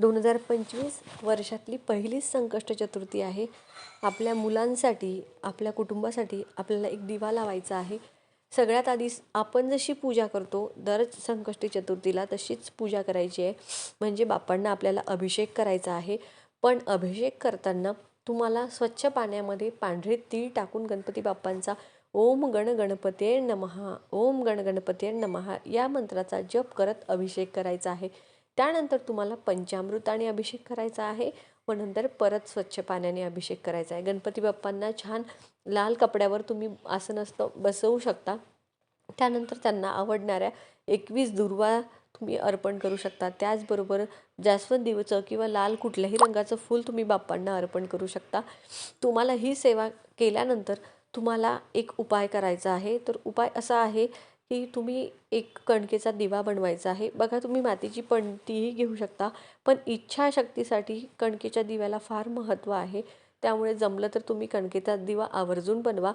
दोन हजार पंचवीस वर्षातली पहिलीच संकष्ट चतुर्थी आहे. आपल्या मुलांसाठी आपल्या कुटुंबासाठी आपल्याला एक दिवा लावायचा आहे. सगळ्यात आधी आपण जशी पूजा करतो दर संकष्टी चतुर्थीला तशीच पूजा करायची आहे. म्हणजे बापांना आपल्याला अभिषेक करायचा आहे. पण अभिषेक करताना तुम्हाला स्वच्छ पाण्यामध्ये पांढरे तीळ टाकून गणपती बाप्पांचा ओम गण गणपते नमहा ओम गण गणपते नमहा या मंत्राचा जप करत अभिषेक करायचा आहे. त्यानंतर तुम्हाला पंचामृताने अभिषेक करायचा आहे. व नंतर परत स्वच्छ पाण्याने अभिषेक करायचा आहे. गणपती बाप्पांना छान लाल कपड्यावर तुम्ही आसनस्थ बसवू शकता. त्यानंतर त्यांना आवडणाऱ्या एकवीस दुर्वा तुम्ही अर्पण करू शकता. त्याचबरोबर जास्वंदीचं किंवा लाल कुठल्याही रंगाचं फूल तुम्ही बाप्पांना अर्पण करू शकता. तुम्हाला ही सेवा केल्यानंतर तुम्हाला एक उपाय करायचा आहे. तर उपाय असा आहे की तुम्ही एक कणकेचा दिवा बनवायचा आहे. बघा तुम्ही मातीची पणतीही घेऊ शकता पण इच्छाशक्तीसाठी कणकेच्या दिव्याला फार महत्त्व आहे. त्यामुळे जमलं तर तुम्ही कणकेचा दिवा आवर्जून बनवा.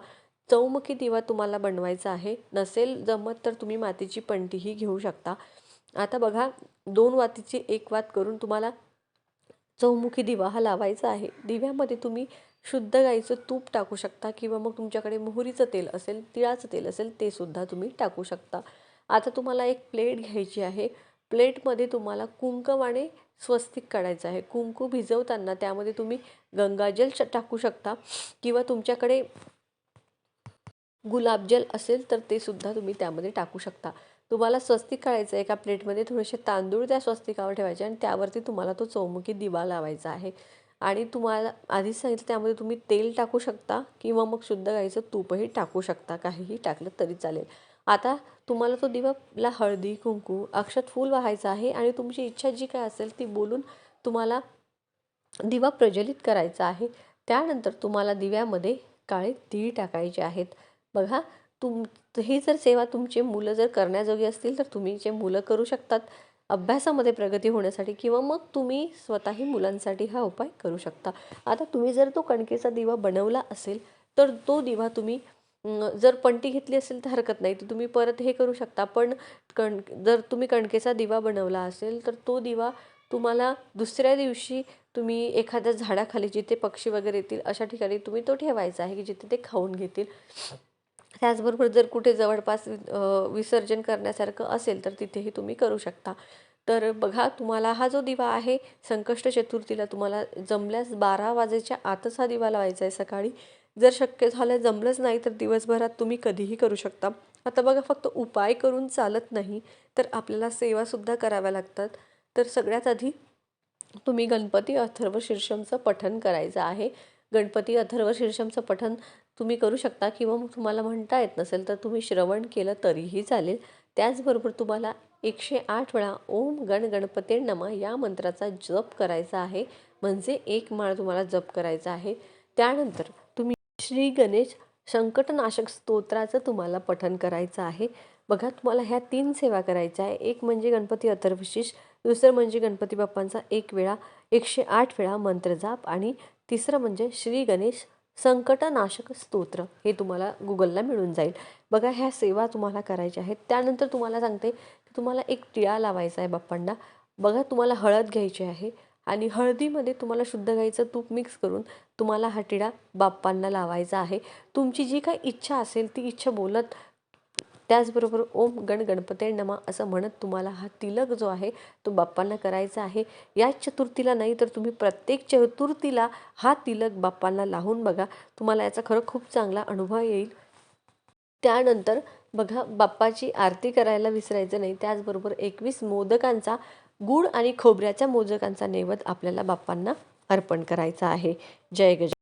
चौमुखी दिवा तुम्हाला बनवायचा आहे. नसेल जमत तर तुम्ही मातीची पणतीही घेऊ शकता. आता बघा दोन वातीची एक वात करून तुम्हाला चौमुखी दिवा हा लावायचा आहे. दिव्यामध्ये तुम्ही शुद्ध गाईचं तूप टाकू शकता किंवा मग तुमच्याकडे मोहरीचं तेल असेल तिळाचं तेल असेल ते सुद्धा तुम्ही टाकू शकता. आता तुम्हाला एक प्लेट घ्यायची आहे. प्लेटमध्ये तुम्हाला कुंकवाने स्वस्तिक काढायचं आहे. कुंकू भिजवताना त्यामध्ये तुम्ही गंगाजल टाकू शकता. किंवा तुमच्याकडे गुलाबजल असेल तर ते सुद्धा तुम्ही त्यामध्ये टाकू शकता. तुम्हाला स्वस्तिक काढायचं एका प्लेटमध्ये थोडेसे तांदूळ त्या स्वस्तिकावर ठेवायचे आणि त्यावरती तुम्हाला तो चौमुखी दिवा लावायचा आहे. आणि तुम्हाला आधीच सांगितलं त्यामध्ये तुम्ही तेल टाकू शकता किंवा मग शुद्ध गाईचं तूपही टाकू शकता काहीही टाकलं तरी चालेल. आता तुम्हाला तो दिवाला हळदी कुंकू अक्षत फूल वाहायचं आहे आणि तुमची इच्छा जी काय असेल ती बोलून तुम्हाला दिवा प्रज्वलित करायचा आहे. त्यानंतर तुम्हाला दिव्यामध्ये काळे तीळ टाकायचे आहेत. बघा तुम ही जर सेवा तुमचे मुलं जर करण्याजोगी असतील तर तुम्ही जे मुलं करू शकतात. अभ्यासामध्ये प्रगती होण्यासाठी किंवा मग तुम्ही स्वतःही मुलांसाठी हा उपाय करू शकता. आता तुम्ही जर तो कणकेचा दिवा बनवला असेल तर तो दिवा तुम्ही जर पणती घेतली असेल तर हरकत नाही. तर तुम्ही परत हे करू शकता. पण कण जर तुम्ही कणकेचा दिवा बनवला असेल तर तो दिवा तुम्हाला दुसऱ्या दिवशी तुम्ही एखाद्या झाडाखाली जिथे पक्षी वगैरे येतील अशा ठिकाणी तुम्ही तो ठेवायचा आहे की जिथे ते खाऊन घेतील. त्याचबरोबर जर कुठे जवळपास विसर्जन करण्यासारखं असेल तर तिथेही तुम्ही करू शकता. तर बघा तुम्हाला हा जो दिवा आहे संकष्ट चतुर्थीला तुम्हाला जमल्यास बारा वाजेच्या आतच हा दिवा लावायचा आहे सकाळी. जर शक्य झालं जमलंच नाही तर दिवसभरात तुम्ही कधीही करू शकता. आता बघा फक्त उपाय करून चालत नाही तर आपल्याला सेवासुद्धा कराव्या लागतात. तर सगळ्यात आधी तुम्ही गणपती अथर्व शीर्षमचं पठण करायचं आहे. गणपती अथर्व शीर्षमचं पठण तुम्ही करू शकता किंवा मग तुम्हाला म्हणता येत नसेल तर तुम्ही श्रवण केलं तरीही चालेल. त्याचबरोबर तुम्हाला एकशे आठ वेळा ओम गण गणपते नमा या मंत्राचा जप करायचा आहे. म्हणजे एक माळ तुम्हाला जप करायचा आहे. त्यानंतर तुम्ही श्री गणेश संकटनाशक स्तोत्राचं तुम्हाला पठन करायचं आहे. बघा तुम्हाला ह्या तीन सेवा करायच्या आहे. एक म्हणजे गणपती अथर्वशीष दुसरं म्हणजे गणपती बाप्पांचा एक वेळा एकशे आठ वेळा मंत्रजाप आणि तिसरं म्हणजे श्री गणेश संकटनाशक स्तोत्र हे तुम्हाला गुगलला मिळून जाईल. बघा ह्या सेवा तुम्हाला करायच्या आहेत. त्यानंतर तुम्हाला सांगते की तुम्हाला एक टिळा लावायचा आहे बाप्पांना. बघा तुम्हाला हळद घ्यायची आहे आणि हळदीमध्ये तुम्हाला शुद्ध गाईचं तूप मिक्स करून तुम्हाला हा टिळा बाप्पांना लावायचा आहे. तुमची जी काही इच्छा असेल ती इच्छा बोलत त्याचबरोबर ओम गण गणपते नमा असं म्हणत तुम्हाला हा तिलक जो आहे तो बाप्पांना करायचा आहे. याच चतुर्थीला नाही तर तुम्ही प्रत्येक चतुर्थीला हा तिलक बाप्पांना लावून बघा. तुम्हाला याचा खरं खूप चांगला अनुभव येईल. त्यानंतर बघा बाप्पाची आरती करायला विसरायचं नाही. त्याचबरोबर एकवीस मोदकांचा गुळ आणि खोबऱ्याच्या मोदकांचा नैवेद्य आपल्याला बाप्पांना अर्पण करायचा आहे. जय गज